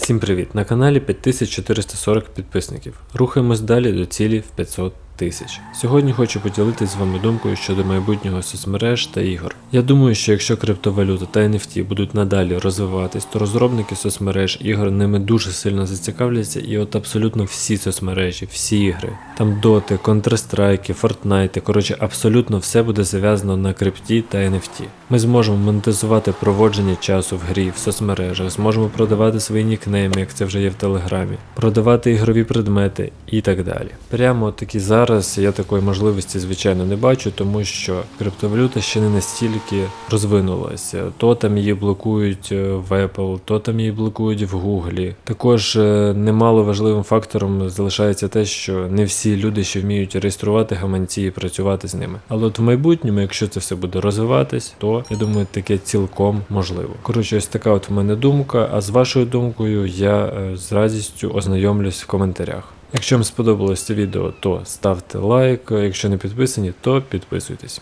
Всім привіт! На каналі 5440 підписників. Рухаємось далі до цілі в 500 тисяч. Сьогодні хочу поділитися з вами думкою щодо майбутнього соцмереж та ігор. Я думаю, що якщо криптовалюта та NFT будуть надалі розвиватись, то розробники соцмереж ігор ними дуже сильно зацікавляться, і от абсолютно всі соцмережі, всі ігри, там доти, Counter-Strike, Fortnite, коротше, абсолютно все буде зав'язано на крипті та NFT. Ми зможемо монетизувати проводження часу в грі, в соцмережах, зможемо продавати свої нікнейми, як це вже є в Телеграмі, продавати ігрові предмети і так далі. Прямо таки зараз я такої можливості, звичайно, не бачу, тому що криптовалюта ще не настільки розвинулася. То там її блокують е, в Apple, то там її блокують в Google. Також е, немало важливим фактором залишається те, що не всі люди ще вміють реєструвати гаманці і працювати з ними. Але от в майбутньому, якщо це все буде розвиватись, то я думаю, таке цілком можливо. Коротше, ось така от в мене думка. А з вашою думкою я е, з радістю ознайомлюсь в коментарях. Якщо вам сподобалось це відео, то ставте лайк. Якщо не підписані, то підписуйтесь.